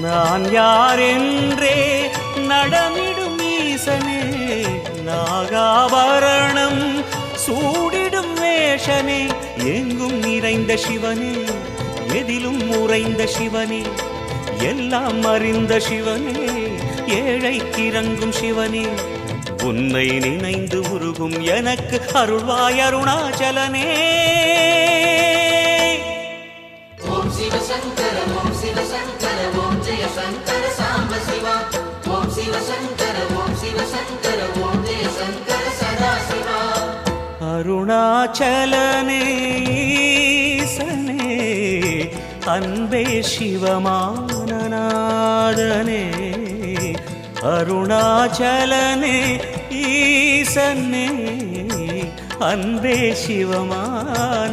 நான் யாரென்றே நடமிடும் ஈசனே நாகாபரணம் சூடிடும் வேஷனே எங்கும் நிறைந்த சிவனே எதிலும் உறைந்த சிவனே எல்லாம் அறிந்த சிவனே ஏழைக்கிறங்கும் சிவனே. உன்னை நினைந்து உருகும் எனக்கு அருள்வாய் அருணாச்சலனே. ஓம் சிவ ஓம் சிவ சங்கர சாம்ப சிவா. ஓம் சிவ சங்கர ஓம் சிவ சங்கர ஓம் சதா சிவா. அருணாச்சலனே ஈசனே அன்பே சிவமானநாதனே. அருணாச்சலனே ஈசனே அன்பே சிவமானநாதனே.